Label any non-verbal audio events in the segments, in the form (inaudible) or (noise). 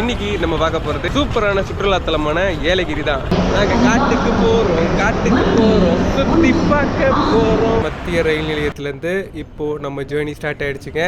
இன்னைக்கு நம்ம பார்க்க போறது சூப்பரான சுற்றுலா தலமான ஏலகிரி தான். நாங்க காட்டுக்கு போறோம் காட்டுக்கு போறோம் சுத்தி பார்க்க போறோம். மத்திய ரயில் நிலையத்துல இருந்து இப்போ நம்ம ஜேர்னி ஸ்டார்ட் ஆயிடுச்சுங்க.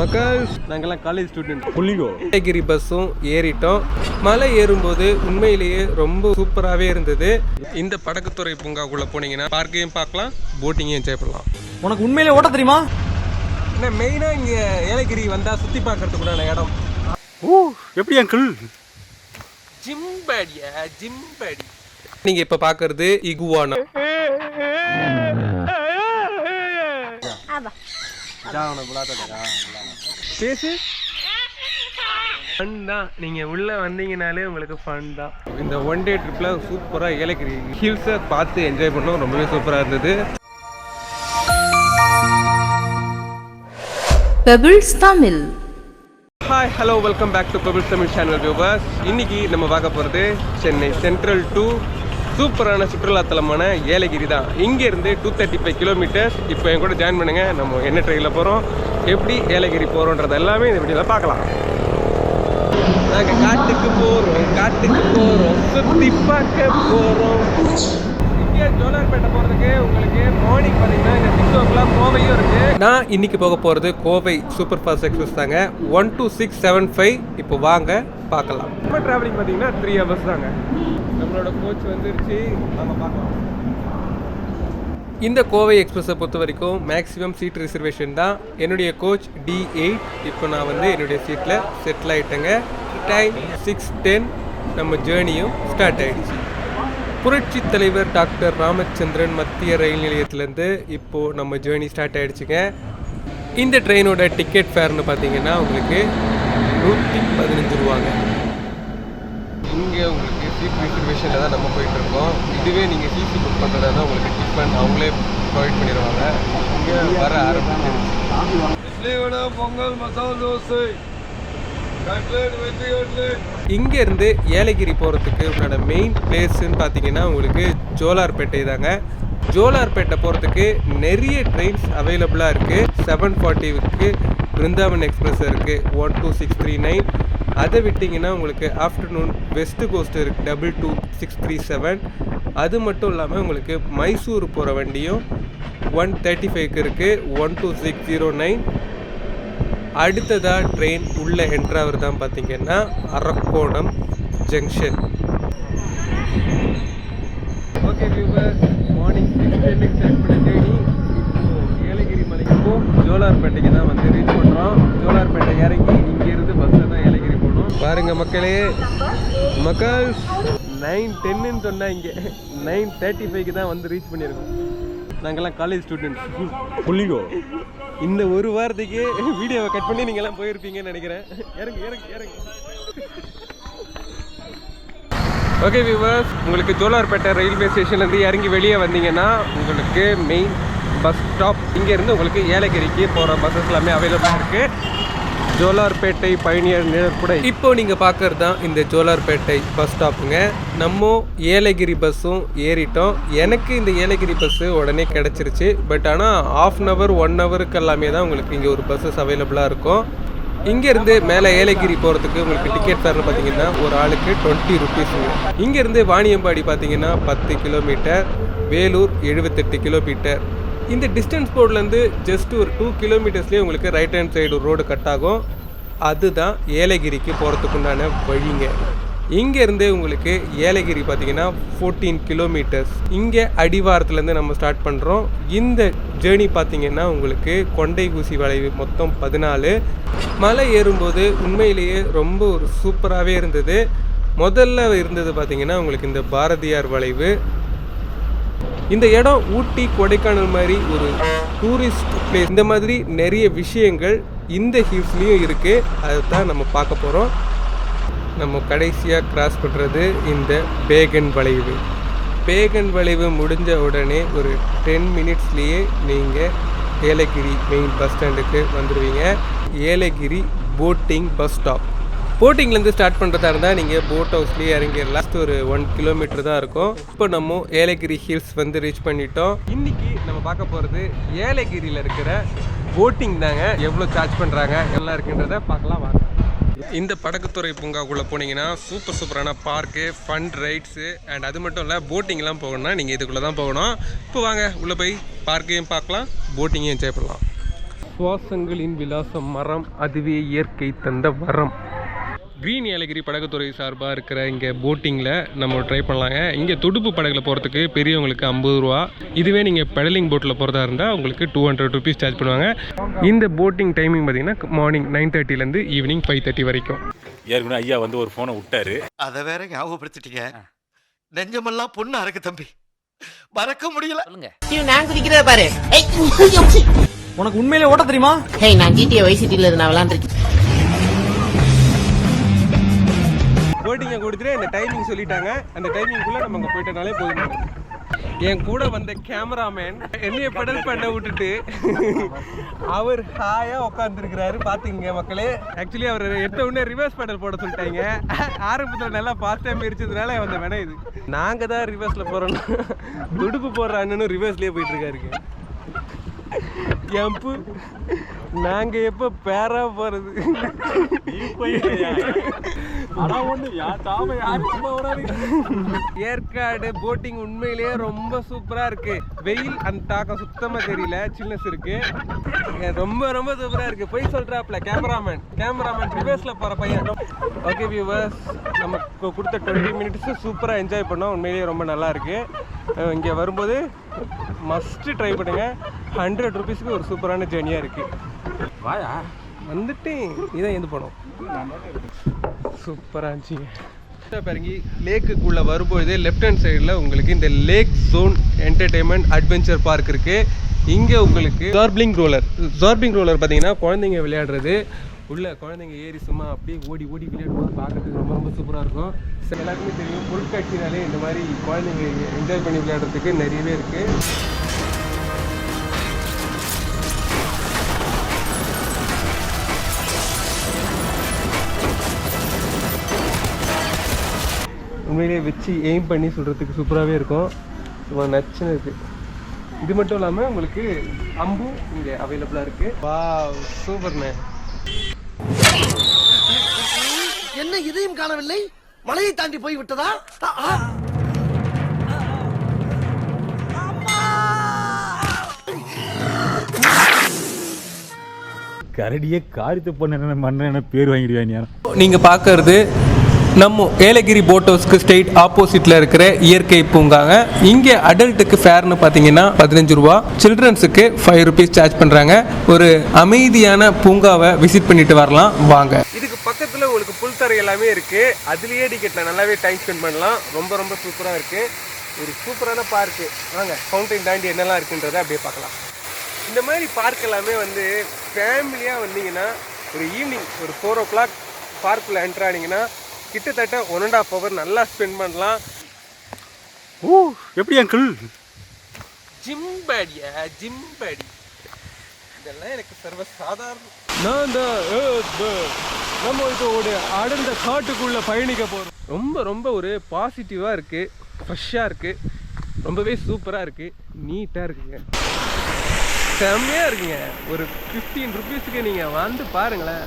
மக்கள் நாங்கெல்லாம் காலேஜ் ஸ்டூடெண்ட் புள்ளிங்கோ. ஏலகிரி பஸ்ஸும் ஏறிட்டோம். மலை ஏறும்போது உண்மையிலேயே ரொம்ப சூப்பராகவே இருந்தது. இந்த படகுத்துறை பூங்காக்குள்ள போனீங்கன்னா பார்க்கையும் பார்க்கலாம் போட்டிங்கையும் என்ஜாய் பண்ணலாம். உனக்கு உண்மையிலே ஓட்ட தெரியுமா? என்ன மெயினாக இங்கே ஏலகிரி வந்தால் சுற்றி பார்க்கறதுக்குண்டான இடம்? ஓ எப்படி அங்கிள் ஜிம்படியா ஜிம்படி. நீங்க இப்ப பாக்குறது இகுவானா. பேசு. ஃபன் தான். நீங்க உள்ள வந்தீங்கனாலே உங்களுக்கு ஃபன் தான். இந்த ஒன் டே ட்ரிப்ல சூப்பரா ஏலகிரி ஹில்ஸை பார்த்து என்ஜாய் பண்ணோம். ரொம்பவே சூப்பரா இருந்தது. Pebbles Tamil. Hi hello welcome back to Pebble Tamil channel viewers இன்றைக்கி நம்ம பார்க்க போகிறது சென்னை சென்ட்ரல் டூ சூப்பரான சுற்றுலாத்தலமான ஏலகிரி தான். இங்கேருந்து டூ தேர்ட்டி ஃபைவ் கிலோமீட்டர்ஸ் இப்போ என் கூட ஜாயின் பண்ணுங்கள் நம்ம என்ன ட்ரெயினில் போகிறோம் எப்படி ஏலகிரி போகிறோன்றது எல்லாமே இந்த வீடியோவில் பார்க்கலாம். நாங்கள் காட்டுக்கு போகிறோம் காட்டுக்கு போகிறோம் சுற்றி பார்க்க போகிறோம் ஜோலார்பேட்டை போகிறதுக்கு உங்களுக்கு மார்னிங் பார்த்தீங்கன்னா இந்த சிக்ஸ் ஓ கிளாக் கோவையும் இருக்கு. நான் இன்னைக்கு போக போகிறது கோவை சூப்பர் ஃபாஸ்ட் எக்ஸ்பிரஸ் தாங்க. One two six seven five இப்போ வாங்க பார்க்கலாம். நம்ம ட்ராவலிங் பார்த்தீங்கன்னா த்ரீ ஹவர்ஸ் தாங்க. நம்மளோட கோச் வந்துருச்சு. நம்ம பார்க்கலாம். இந்த கோவை எக்ஸ்பிரஸை பொறுத்த வரைக்கும் மேக்ஸிமம் சீட் ரிசர்வேஷன் தான் என்னுடைய கோச் டி எயிட் இப்போ நான் வந்து என்னுடைய சீட்டில் செட்டில் ஆகிட்டேங்க டைம் சிக்ஸ் டென் நம்ம ஜேர்னியும் ஸ்டார்ட் ஆயிடுச்சு. புரட்சி தலைவர் டாக்டர் ராமச்சந்திரன் மத்திய ரயில் நிலையத்திலேருந்து இப்போது நம்ம ஜேர்னி ஸ்டார்ட் ஆயிடுச்சுங்க. இந்த ட்ரெயினோட டிக்கெட் ஃபேர்னு பார்த்தீங்கன்னா உங்களுக்கு நூற்றி பதினஞ்சு ரூபாங்க. இங்கே உங்களுக்கு சீட் ரிசர்வேஷனில் தான் நம்ம போயிட்டு இருக்கோம். இதுவே நீங்கள் சிசி புக் பண்ணுறதா தான் உங்களுக்கு டிஃபன் அவங்களே ப்ரொவைட் பண்ணிடுவாங்க. இங்கே வர ஆரம்பிச்சிருச்சு. பொங்கல் மசாலா தோசை. இங்கேருந்து ஏலகிரி போகிறதுக்கு உங்களோட மெயின் பிளேஸ்ன்னு பார்த்தீங்கன்னா உங்களுக்கு ஜோலார்பேட்டை தாங்க. ஜோலார்பேட்டை போகிறதுக்கு நிறைய ட்ரெயின்ஸ் அவைலபிளாக இருக்குது செவன் ஃபார்ட்டிக்கு பிருந்தாவன் எக்ஸ்பிரஸ் இருக்குது one two six three nine அதை விட்டிங்கன்னா உங்களுக்கு ஆஃப்டர்நூன் வெஸ்ட் கோஸ்ட் இருக்குது double two six three seven அது மட்டும் இல்லாமல் உங்களுக்கு மைசூர் போகிற வண்டியும் ஒன் தேர்ட்டி ஃபைவ்க்கு இருக்குது one two six zero nine அடுத்ததா ட்ரெயின் உள்ள என்ட்ராவர் தான் பார்த்தீங்கன்னா Arakkonam junction okay viewer morning six டென்னுக்கு ஸ்டார்ட் பண்ண ஏலகிரி மலைக்கு போ. ஜோலார்பேட்டைக்கு தான் வந்து ரீச் பண்ணுறோம் ஜோலார்பேட்டை இறங்கி இங்கேருந்து பஸ்ஸில் தான் ஏலகிரி போகணும். பாருங்க மக்களே. மக்கள் நைன் டென்னுன்னு சொன்னா இங்கே நைன் தேர்ட்டி ஃபைவ்க்கு தான் வந்து ரீச் பண்ணியிருக்கோம். நாங்கள்லாம் காலேஜ் ஸ்டூடெண்ட்ஸ் புள்ளிங்கோ. இந்த ஒரு வாரத்துக்கு வீடியோவை கட் பண்ணி நீங்கள்லாம் போயிருப்பீங்கன்னு நினைக்கிறேன். இறங்கு இறங்கு இறங்கு. ஓகே வியூவர்ஸ் உங்களுக்கு ஜோலார்பேட்டை ரயில்வே ஸ்டேஷன்லேருந்து இறங்கி வெளியே வந்தீங்கன்னா உங்களுக்கு மெயின் பஸ் ஸ்டாப் இங்கேருந்து உங்களுக்கு ஏலகிரிக்கு போகிற பஸ்ஸஸ் எல்லாமே அவைலபிளாக இருக்குது ஜோலார்பேட்டை பயணியர் நிழற்புட. இப்போ நீங்கள் பார்க்கறது தான் இந்த ஜோலார்பேட்டை பஸ் ஸ்டாப்புங்க. நம்ம ஏலகிரி பஸ்ஸும் ஏறிட்டோம். எனக்கு இந்த ஏலகிரி பஸ்ஸு உடனே கிடச்சிருச்சு. பட் ஆனால் ஆஃப் அன் ஹவர் ஒன் ஹவருக்கு எல்லாமே தான் உங்களுக்கு இங்கே ஒரு பஸ்ஸஸ் அவைலபிளாக இருக்கும். இங்கேருந்து மேலே ஏலகிரி போகிறதுக்கு உங்களுக்கு டிக்கெட் ஃபேர்னு பார்த்தீங்கன்னா ஒரு ஆளுக்கு டுவெண்ட்டி ருபீஸுங்க இங்கேருந்து வாணியம்பாடி பார்த்தீங்கன்னா பத்து கிலோமீட்டர் வேலூர் எழுபத்தெட்டு கிலோமீட்டர் இந்த டிஸ்டன்ஸ் போர்ட்லேருந்து ஜஸ்ட் ஒரு டூ கிலோமீட்டர்ஸ்லேயே உங்களுக்கு right hand side road cut ஆகும். அதுதான் ஏலகிரிக்கு போகிறதுக்குண்டான வழிங்க. இங்கேருந்து உங்களுக்கு ஏலகிரி பார்த்தீங்கன்னா ஃபோர்டீன் கிலோமீட்டர்ஸ் இங்கே அடிவாரத்துலேருந்து நம்ம ஸ்டார்ட் பண்ணுறோம் இந்த ஜேர்னி பார்த்தீங்கன்னா உங்களுக்கு கொண்டை ஊசி வளைவு மொத்தம் பதினாலு. மலை ஏறும்போது உண்மையிலேயே ரொம்ப ஒரு சூப்பராகவே இருந்தது. முதல்ல இருந்தது பார்த்தீங்கன்னா உங்களுக்கு இந்த பாரதியார் வளைவு. இந்த இடம் ஊட்டி கொடைக்கானல் மாதிரி ஒரு டூரிஸ்ட் பிளேஸ் இந்த மாதிரி நிறைய விஷயங்கள் இந்த ஹில்ஸ்லேயும் இருக்குது அதை தான் நம்ம பார்க்க போகிறோம் நம்ம கடைசியாக கிராஸ் பண்ணுறது இந்த பேகன் வளைவு. பேகன் வளைவு முடிஞ்ச உடனே ஒரு டென் மினிட்ஸ்லேயே நீங்கள் ஏலகிரி மெயின் பஸ் ஸ்டாண்டுக்கு வந்துடுவீங்க ஏலகிரி போட்டிங் பஸ் ஸ்டாப் போட்டிங்லேருந்து ஸ்டார்ட் பண்ணுறதா இருந்தால் நீங்கள் போட் ஹவுஸ்லேயே இறங்கிடலாம் லாஸ்ட் ஒரு ஒன் கிலோமீட்டர் தான் இருக்கும். இப்போ நம்ம ஏலகிரி ஹில்ஸ் வந்து ரீச் பண்ணிட்டோம். இன்னைக்கு நம்ம பார்க்க போகிறது ஏலகிரியில் இருக்கிற போட்டிங் தாங்க. எவ்வளோ சார்ஜ் பண்ணுறாங்க எல்லாம் இருக்குன்றத பார்க்கலாம் வாங்க. இந்த படகுத்துறை பூங்காக்குள்ளே போனீங்கன்னா சூப்பர் சூப்பரான பார்க்கு ஃபன் ரைட்ஸு அண்ட் அது மட்டும் இல்லை போட்டிங்லாம் போகணும்னா நீங்கள் இதுக்குள்ளே தான் போகணும். இப்போ வாங்க உள்ளே போய் பார்க்கையும் பார்க்கலாம் போட்டிங்கையும் என்ஜாய் பண்ணலாம். சுவாசங்களின் விலாசம் மரம் அதுவே இயற்கை தந்த வரம். க்ரீன் ஏலகிரி படகுத்துறை சார்பாக இருக்கிற இங்கே போட்டிங்கில் நம்ம ட்ரை பண்ணலாங்க. இங்கே துடுப்பு படகுல போகிறதுக்கு பெரியவங்களுக்கு ஐம்பது ரூபா. இதுவே நீங்கள் பெடலிங் போட்டில் போகிறதா இருந்தால் உங்களுக்கு டூ ஹண்ட்ரட் ருபீஸ் சார்ஜ் பண்ணுவாங்க. இந்த போட்டிங் டைமிங் பார்த்தீங்கன்னா மார்னிங் நைன் தேர்ட்டிலேருந்து ஈவினிங் ஃபைவ் தேர்ட்டி வரைக்கும். ஏற்கனவே ஐயா வந்து ஒரு ஃபோனை விட்டாரு. அத வேற ஞாபகப்படுத்திட்டீங்க. நெஞ்சமெல்லாம் பொண்ணு அறக்கு தம்பி. மறக்க முடியல. ஐயோ, நான் குதிக்கிறத பாரு. ஏய், உனக்கு உண்மையிலே ஓட்ட தெரியுமா? நான் ஜிடிஏ வை சிட்டில இருந்து விளாண்டுருக்கேன். வேர்டிங்கை கொடுத்துட்டு இந்த டைமிங் சொல்லிட்டாங்க. அந்த டைமிங்குள்ளே நம்ம அங்கே போயிட்டனாலே போதும். என் கூட வந்த கேமராமேன் என்னைய பெடல் பண்ண விட்டுட்டு அவர் ஹாயா உட்காந்துருக்கிறாரு பாத்துக்கங்க மக்களே. ஆக்சுவலி அவர் எடுத்த உடனே ரிவர்ஸ் பெடல் போட சொல்லிட்டாங்க. ஆரம்பத்தில் நல்லா ஃபாஸ்ட் டைம் இருச்சதுனால வந்த வேணா இது. நாங்கள் தான் ரிவர்ஸில் போகிறோம் துடுப்பு போடுற அண்ணனும் ரிவர்ஸ்லேயே போயிட்டு இருக்காருங்க எம்பு நாங்க எப்ப பேரா போறது? ஏற்காடு போட்டிங் உண்மையிலேயே ரொம்ப சூப்பரா இருக்கு. வெயில் அந்த தாக்கம் சுத்தமா தெரியல சில்னஸ் இருக்கு. ரொம்ப ரொம்ப சூப்பரா இருக்கு. போய் சொல்றாப்ல கேமராமேன் கேமராமேன் ரிவர்ஸ்ல போற பையன். ஓகே வியூவர்ஸ் நமக்கு கொடுத்த டுவெண்ட்டி மினிட்ஸ் சூப்பரா என்ஜாய் பண்ணோம். உண்மையிலேயே ரொம்ப நல்லா இருக்கு. இங்க வரும்போது மஸ்ட் ட்ரை பண்ணுங்க. ஹண்ட்ரட் ருபீஸ்க்கு ஒரு சூப்பரான ஜேர்னியா இருக்கு. வாயா? வந்துட்டு இதான் எந்த படம் சூப்பராக இருந்துச்சுங்க பாருங்க லேக்குக்குள்ளே வரும்பொழுது லெஃப்ட் ஹேண்ட் சைடில் உங்களுக்கு இந்த lake zone entertainment adventure park இருக்குது இங்கே உங்களுக்கு ஜார்பிளிங் ரோலர் ஜார்பிளிங் ரோலர் பார்த்தீங்கன்னா குழந்தைங்க விளையாடுறது. உள்ளே குழந்தைங்க ஏறி சும்மா அப்படியே ஓடி ஓடி விளையாடும்போது பார்க்குறதுக்கு ரொம்ப ரொம்ப சூப்பராக இருக்கும். சில எல்லாருக்குமே தெரியும் பொருட்காட்சினாலே இந்த மாதிரி குழந்தைங்க என்ஜாய் பண்ணி விளையாடுறதுக்கு நிறையவே இருக்குது உண்மையிலேயே வச்சு எய்ம் பண்ணி சொல்கிறதுக்கு சூப்பராகவே இருக்கும். சும்மா நச்சுன்னு இருக்கு. இது மட்டும் இல்லாமல் உங்களுக்கு அம்பு இங்கே அவைலபிளாக இருக்கு. வா சூப்பர்ண்ணே என்ன இதையும் காணவில்லை? மலையை தாண்டி போய் விட்டதா. கரடியே காரியத்தை பண்ண மண்ண பேர் வாங்கிடுவேன் ஞானம் நீங்கள் பார்க்கறது நம்ம ஏலகிரி போட் ஹவுஸ்க்கு ஸ்ட்ரெயிட் ஆப்போசிட்டில் இருக்கிற இயற்கை பூங்காங்க. இங்கே அடல்ட்டுக்கு ஃபேர்னு பார்த்தீங்கன்னா பதினஞ்சு ரூபா. சில்ட்ரன்ஸுக்கு ஃபைவ் ருபீஸ் சார்ஜ் பண்ணுறாங்க ஒரு அமைதியான பூங்காவை விசிட் பண்ணிட்டு வரலாம். வாங்க. இதுக்கு பக்கத்தில் உங்களுக்கு புல்தரை எல்லாமே இருக்குது அதுலேயே டிக்கெட்டில் நல்லாவே டைம் ஸ்பெண்ட் பண்ணலாம். ரொம்ப ரொம்ப சூப்பராக இருக்குது ஒரு சூப்பரான பார்க்கு வாங்க ஃபவுண்டைன் தாண்டி என்னெல்லாம் இருக்குன்றதை அப்படியே பார்க்கலாம். இந்த மாதிரி பார்க் எல்லாமே வந்து ஃபேமிலியாக வந்தீங்கன்னா ஒரு ஈவினிங் ஒரு ஃபோர் ஓ கிளாக் பார்க்கில் என்ட்ரானிங்கன்னா கிட்டத்தட்ட ஒன் அண்ட் ஆஃப் ஹவர் நல்லா ஸ்பெண்ட் பண்ணலாம். ஓ எப்படி அங்கிள் ஜிம் பேடியா ஜிம் பேடி இதெல்லாம் எனக்கு சர்வ சாதாரணம் நான் தான் நம்ம இதோட அடர்ந்த காட்டுக்குள்ள பயணிக்க போகிறோம் ரொம்ப ரொம்ப ஒரு பாசிட்டிவாக இருக்குது ஃப்ரெஷ்ஷாக இருக்குது ரொம்பவே சூப்பராக இருக்குது நீட்டாக இருக்குங்க. செம்மையாக இருக்குங்க. ஒரு ஃபிஃப்டீன் ருபீஸுக்கு நீங்கள் வந்து பாருங்களேன்.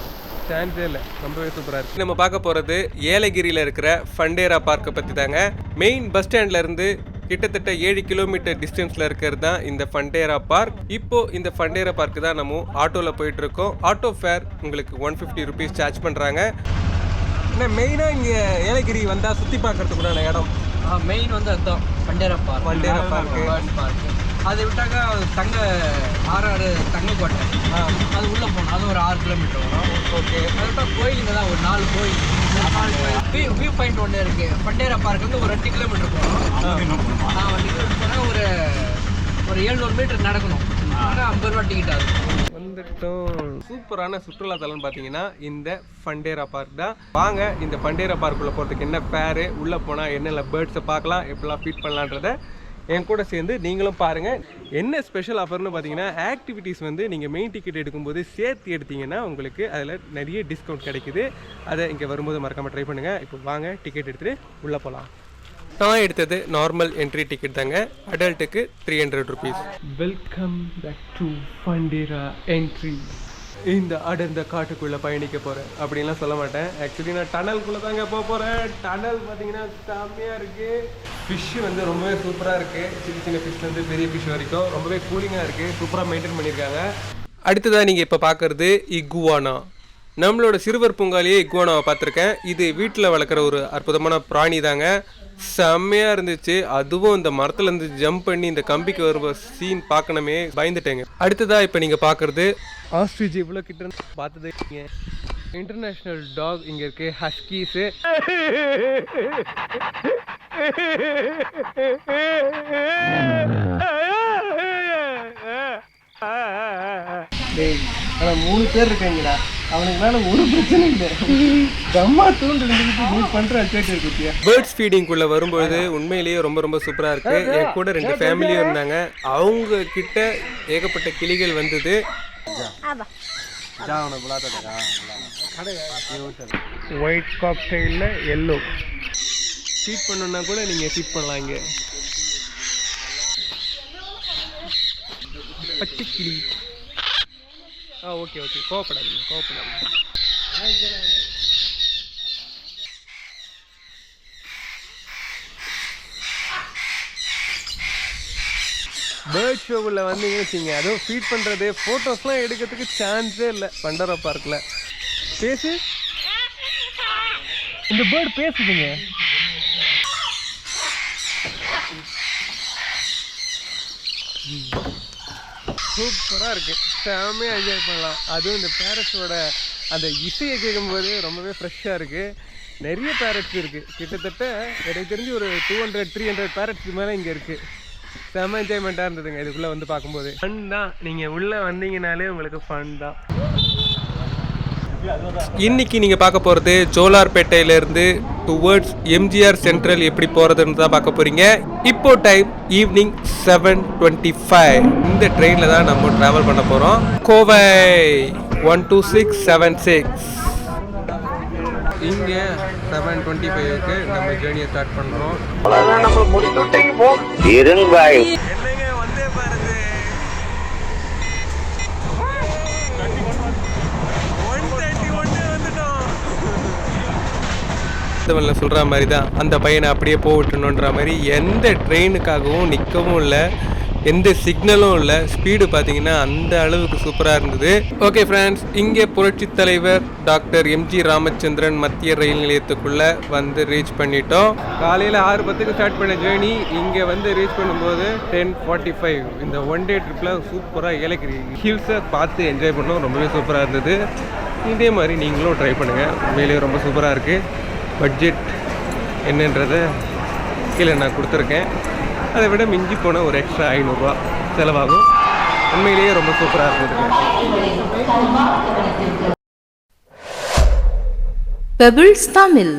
சான்ஸே இல்லை. ரொம்பவே சூப்பராக இருக்குது நம்ம பார்க்க போகிறது ஏலகிரியில் இருக்கிற ஃபண்டேரா பார்க்கை பற்றி தாங்க. மெயின் பஸ் ஸ்டாண்ட்ல இருந்து கிட்டத்தட்ட ஏழு கிலோமீட்டர் டிஸ்டன்ஸில் இருக்கிறது தான் இந்த ஃபண்டேரா பார்க் இப்போ இந்த ஃபண்டேரா பார்க் தான் நம்ம ஆட்டோவில் போயிட்டு இருக்கோம். ஆட்டோ ஃபேர் உங்களுக்கு ஒன் ஃபிஃப்டி ருபீஸ் சார்ஜ் பண்ணுறாங்க என்ன மெயினாக இங்கே ஏலகிரி வந்தால் சுற்றி பார்க்கறதுக்குண்டான இடம்? மெயின் வந்து அதுதான். Fundera park Fundera park. Park அதை விட்டாக்கா தங்க ஆறாறு தங்க கோட்டை. அது உள்ள போகணும். அது ஒரு ஆறு கிலோமீட்டர் வரும். ஓகே. அதுக்கிட்ட கோயிலுங்க தான் ஒரு நாலு கோயில். வியூ வியூ பாயிண்ட் ஒன்று இருக்கு. பண்டேரா பார்க் வந்து ஒரு ரெண்டு கிலோமீட்டர் போகணும். நான் ரெண்டு கிலோமீட்டர் போனால் ஒரு ஒரு எழுநூறு மீட்டர் நடக்கணும். ஆனால் ஐம்பது ரூபா டிக்கெட் ஆகுது. வந்துட்டோம். சூப்பரான சுற்றுலா தலம்னு பார்த்தீங்கன்னா இந்த ஃபண்டேரா பார்க் தான். வாங்க இந்த ஃபண்டேரா பார்க்குள்ளே போகிறதுக்கு என்ன பேரு உள்ளே போனால் என்னென்ன பேர்ட்ஸை பார்க்கலாம் எப்படிலாம் ஃபீட் பண்ணலான்றத என் கூட சேர்ந்து நீங்களும் பாருங்கள் என்ன ஸ்பெஷல் ஆஃபர்னு பார்த்தீங்கன்னா ஆக்டிவிட்டீஸ் வந்து நீங்கள் மெயின் டிக்கெட் எடுக்கும்போது சேர்த்து எடுத்தீங்கன்னா உங்களுக்கு அதில் நிறைய டிஸ்கவுண்ட் கிடைக்குது. அதை இங்கே வரும்போது மறக்காமல் ட்ரை பண்ணுங்கள் இப்போ வாங்க டிக்கெட் எடுத்துகிட்டு உள்ளே போகலாம் நான் எடுத்தது நார்மல் என்ட்ரி டிக்கெட் தாங்க. அடல்ட்டுக்கு three hundred rupees welcome back to Fundera entry இந்த அடர்ந்த காட்டுக்குள்ளே பயணிக்க போகிறேன் அப்படின்லாம் சொல்ல மாட்டேன். ஆக்சுவலி நான் டனல்குள்ளே தாங்க போக போகிறேன் டனல் பார்த்தீங்கன்னா செம்மையாக இருக்குது ஃபிஷ்ஷு வந்து ரொம்பவே சூப்பராக இருக்குது சின்ன சின்ன ஃபிஷ் வந்து பெரிய ஃபிஷ் வரைக்கும். ரொம்பவே கூலிங்காக இருக்குது சூப்பராக மெயின்டைன் பண்ணியிருக்காங்க அடுத்ததாக நீங்கள் இப்போ பார்க்குறது இகுவானா நம்மளோட சிறுவர் பூங்காலேயே இகுவானாவை பார்த்துருக்கேன். இது வீட்டில் வளர்க்குற ஒரு அற்புதமான பிராணி தாங்க. செம்மையாக இருந்துச்சு. அதுவும் இந்த மரத்துலேருந்து ஜம்ப் பண்ணி இந்த கம்பிக்கு வரும் சீன் பார்க்கணுமே பயந்துட்டேங்க. அடுத்ததாக இப்போ நீங்கள் பார்க்குறது ஆஸ்ட்ரிஜ் இவ்வளோ கிட்ட பார்த்தது இன்டர்நேஷ்னல் டாக் இங்கே இருக்கு. ஹஸ்கீஸு ஆனால் மூணு பேர் இருக்காங்கடா. அவனுக்கு மேலே ஒரு பிரச்சனை இல்லை. கம்மா தூண்டு நீ பண்ணுற அச்சேட்டு இருக்கு பேர்ட்ஸ் ஃபீடிங்குள்ளே வரும்பொழுது உண்மையிலேயே ரொம்ப ரொம்ப சூப்பராக இருக்கு. என் கூட ரெண்டு ஃபேமிலியும் இருந்தாங்க. அவங்க கிட்ட ஏகப்பட்ட கிளிகள் வந்தது. ஒயிட் காக்டெயிலில் எல்லோ ஃபீட் பண்ணணுன்னா கூட நீங்கள் ஃபீட் பண்ணலாம் இங்கே. பச்சை கிளி ஆ ஓகே ஓகே கோவப்படாதீங்க கோவப்படாதீங்க. பேர்ட் ஷோவில் வந்தீங்கன்னு வச்சுங்க அதுவும் ஃபீட் பண்ணுறது ஃபோட்டோஸ்லாம் எடுக்கிறதுக்கு சான்ஸே இல்லை. பண்டரா பார்க்கில் பேசு. (laughs) இந்த பேர்டு பேசுதுங்க. சூப்பராக இருக்குது செம்மையாக என்ஜாய் பண்ணலாம். அதுவும் இந்த பேரட்ஸோட அந்த இசையை கேட்கும்போது ரொம்பவே ஃப்ரெஷ்ஷாக இருக்குது நிறைய பேரட்ஸ் இருக்குது கிட்டத்தட்ட எனக்கு தெரிஞ்சு ஒரு டூ ஹண்ட்ரட் த்ரீ ஹண்ட்ரட் பேரட்ஸ்க்கு மேலே இங்கே இருக்குது செம்ம என்ஜாய்மெண்ட்டாக இருந்ததுங்க. இதுக்குள்ளே வந்து பார்க்கும்போது. ஃபன் தான். நீங்கள் உள்ளே வந்தீங்கனாலே உங்களுக்கு ஃபன் தான். இன்னைக்கு நீங்கள் பார்க்க போகிறது ஜோலார்பேட்டையிலேருந்து டுவர்ட்ஸ் எம்ஜிஆர் சென்ட்ரல் எப்படி போகிறதுன்னு தான் பார்க்க போகிறீங்க இப்போ time evening seven twenty five இந்த ட்ரெயினில் தான் நம்ம ட்ராவல் பண்ண போகிறோம் Kovai one two six seven six இங்கே செவன் டுவெண்ட்டி ஃபைவ்க்கு நம்ம ஜேர்னியை ஸ்டார்ட் பண்ணுறோம் என்னங்க செவனில் சொல்கிற மாதிரி தான் அந்த பையனை அப்படியே போகட்டணுன்ற மாதிரி எந்த ட்ரெயினுக்காகவும் நிற்கவும் இல்லை. எந்த சிக்னலும் இல்லை. ஸ்பீடு பார்த்தீங்கன்னா அந்த அளவுக்கு சூப்பராக இருந்தது. ஓகே ஃப்ரெண்ட்ஸ் இங்கே புரட்சித் தலைவர் டாக்டர் எம்ஜி ராமச்சந்திரன் மத்திய ரயில் நிலையத்துக்குள்ளே வந்து ரீச் பண்ணிட்டோம். காலையில் ஆறு பத்துக்கு ஸ்டார்ட் பண்ண ஜேர்னி இங்கே வந்து ரீச் பண்ணும்போது டென் ஃபார்ட்டி ஃபைவ் இந்த ஒன் டே ட்ரிப்பில் சூப்பராக ஏலகிரி ஹில்ஸை பார்த்து என்ஜாய் பண்ணோம் ரொம்பவே சூப்பராக இருந்தது. இதே மாதிரி நீங்களும் ட்ரை பண்ணுங்கள் உண்மையிலேயே ரொம்ப சூப்பராக இருக்குது பட்ஜெட் என்னன்றதை கீழே நான் கொடுத்துருக்கேன். அதை விட மிஞ்சி போன ஒரு எக்ஸ்ட்ரா ஐநூறுரூவா செலவாகும். உண்மையிலேயே ரொம்ப சூப்பராக இருந்தது பெபிள்ஸ் தமிழ்